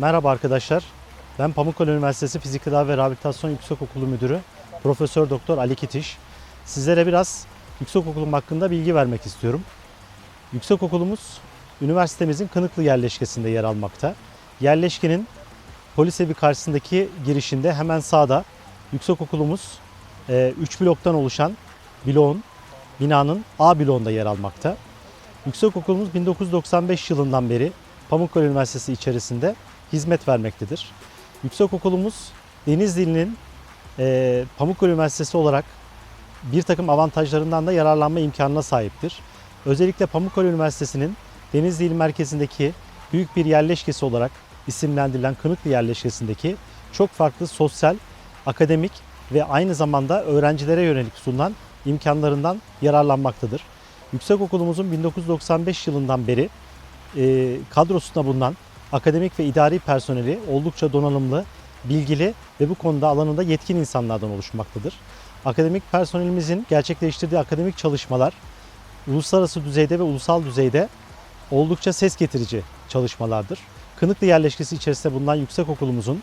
Merhaba arkadaşlar. Ben Pamukkale Üniversitesi Fizik Tedavi ve Rehabilitasyon Yüksekokulu Müdürü Profesör Doktor Ali Kitiş. Sizlere biraz yüksekokulum hakkında bilgi vermek istiyorum. Yüksekokulumuz üniversitemizin Kınıklı yerleşkesinde yer almakta. Yerleşkenin polis evi karşısındaki girişinde hemen sağda yüksekokulumuz 3 bloktan oluşan bloğun, binanın A bloğunda yer almakta. Yüksekokulumuz 1995 yılından beri Pamukkale Üniversitesi içerisinde hizmet vermektedir. Yüksekokulumuz Denizli'nin e, Pamukkale Üniversitesi olarak bir takım avantajlarından da yararlanma imkanına sahiptir. Özellikle Pamukkale Üniversitesi'nin Denizli İl Merkezi'ndeki büyük bir yerleşkesi olarak isimlendirilen Kınıklı yerleşkesindeki çok farklı sosyal, akademik ve aynı zamanda öğrencilere yönelik sunulan imkanlarından yararlanmaktadır. Yüksekokulumuzun 1995 yılından beri e, kadrosunda bulunan akademik ve idari personeli oldukça donanımlı, bilgili ve bu konuda alanında yetkin insanlardan oluşmaktadır. Akademik personelimizin gerçekleştirdiği akademik çalışmalar uluslararası düzeyde ve ulusal düzeyde oldukça ses getirici çalışmalardır. Kınıklı yerleşkesi içerisinde bulunan yüksekokulumuzun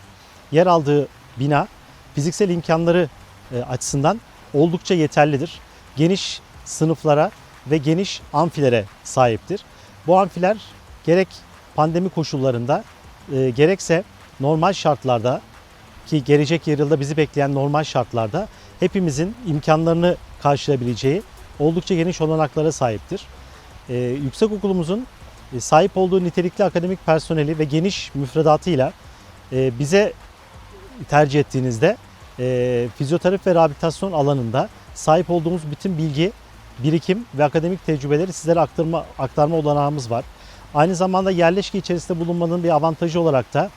yer aldığı bina fiziksel imkanları e, açısından oldukça yeterlidir. Geniş sınıflara ve geniş amfilere sahiptir. Bu amfiler gerek pandemi koşullarında e, gerekse normal şartlarda ki gelecek yılda bizi bekleyen normal şartlarda hepimizin imkanlarını karşılayabileceği oldukça geniş olanaklara sahiptir. E, yüksekokulumuzun e, sahip olduğu nitelikli akademik personeli ve geniş müfredatıyla e, bize tercih ettiğinizde e, fizyoterapi ve rehabilitasyon alanında sahip olduğumuz bütün bilgi, birikim ve akademik tecrübeleri sizlere aktarma, aktarma olanağımız var. Aynı zamanda yerleşke içerisinde bulunmanın bir avantajı olarak da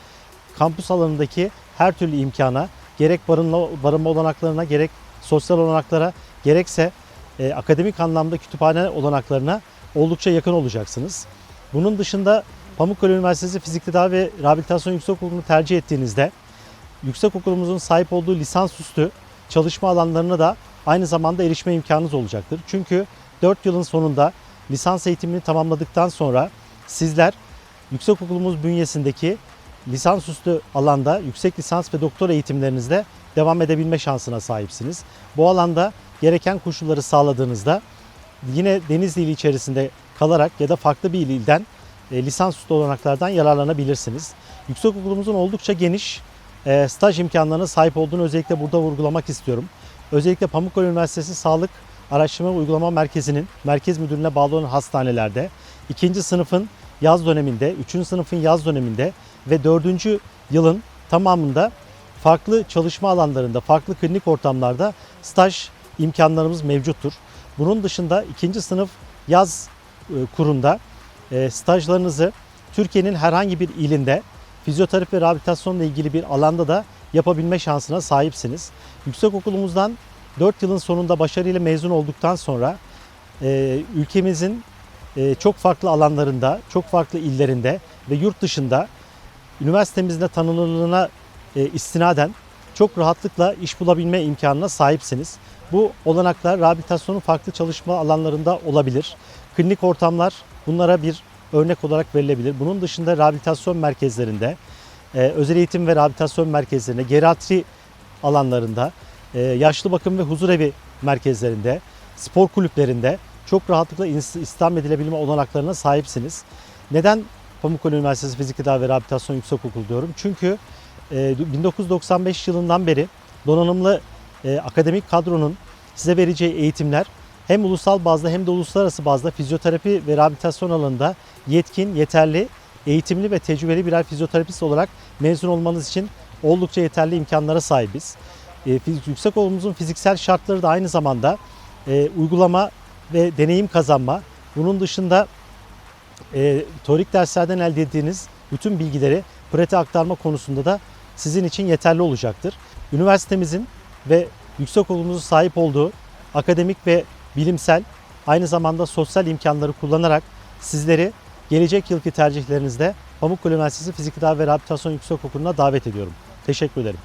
kampüs alanındaki her türlü imkana, gerek barınma, barınma olanaklarına, gerek sosyal olanaklara, gerekse e, akademik anlamda kütüphane olanaklarına oldukça yakın olacaksınız. Bunun dışında Pamukkale Üniversitesi Fizik Tedavi ve Rehabilitasyon Yüksekokulu'nu tercih ettiğinizde yüksekokulumuzun sahip olduğu lisansüstü çalışma alanlarına da aynı zamanda erişme imkanınız olacaktır. Çünkü 4 yılın sonunda lisans eğitimini tamamladıktan sonra sizler yüksekokulumuz bünyesindeki lisansüstü alanda yüksek lisans ve doktor eğitimlerinizde devam edebilme şansına sahipsiniz. Bu alanda gereken koşulları sağladığınızda yine Denizli ili içerisinde kalarak ya da farklı bir ilden e, lisansüstü olanaklardan yararlanabilirsiniz. Yüksekokulumuzun oldukça geniş e, staj imkanlarına sahip olduğunu özellikle burada vurgulamak istiyorum. Özellikle Pamukkale Üniversitesi Sağlık Araştırma Uygulama Merkezi'nin merkez müdürlüğüne bağlı olan hastanelerde ikinci sınıfın yaz döneminde, üçüncü sınıfın yaz döneminde ve dördüncü yılın tamamında farklı çalışma alanlarında, farklı klinik ortamlarda staj imkanlarımız mevcuttur. Bunun dışında ikinci sınıf yaz e, kurunda e, stajlarınızı Türkiye'nin herhangi bir ilinde fizyoterapi ve rehabilitasyonla ilgili bir alanda da yapabilme şansına sahipsiniz. Yüksekokulumuzdan 4 yılın sonunda başarıyla mezun olduktan sonra e, ülkemizin çok farklı alanlarında, çok farklı illerinde ve yurt dışında üniversitemizde tanınırlığına e, istinaden çok rahatlıkla iş bulabilme imkanına sahipsiniz. Bu olanaklar rehabilitasyonun farklı çalışma alanlarında olabilir. Klinik ortamlar bunlara bir örnek olarak verilebilir. Bunun dışında rehabilitasyon merkezlerinde, e, özel eğitim ve rehabilitasyon merkezlerinde, geriatri alanlarında, e, yaşlı bakım ve huzur evi merkezlerinde, spor kulüplerinde çok rahatlıkla istihdam edilebilme olanaklarına sahipsiniz. Neden Pamukkale Üniversitesi Fizik Tedavi ve Rehabilitasyon Yüksekokulu diyorum? Çünkü e, 1995 yılından beri donanımlı e, akademik kadronun size vereceği eğitimler hem ulusal bazda hem de uluslararası bazda fizyoterapi ve rehabilitasyon alanında yetkin, yeterli, eğitimli ve tecrübeli birer fizyoterapist olarak mezun olmanız için oldukça yeterli imkanlara sahibiz. E, fiz- Yüksekokulumuzun fiziksel şartları da aynı zamanda e, uygulama ve deneyim kazanma. Bunun dışında e, teorik derslerden elde ettiğiniz bütün bilgileri pratiğe aktarma konusunda da sizin için yeterli olacaktır. Üniversitemizin ve yüksekokulumuzun sahip olduğu akademik ve bilimsel aynı zamanda sosyal imkanları kullanarak sizleri gelecek yılki tercihlerinizde Pamukkale Üniversitesi Fizik Tedavi ve Rehabilitasyon Yüksekokulu'na davet ediyorum. Teşekkür ederim.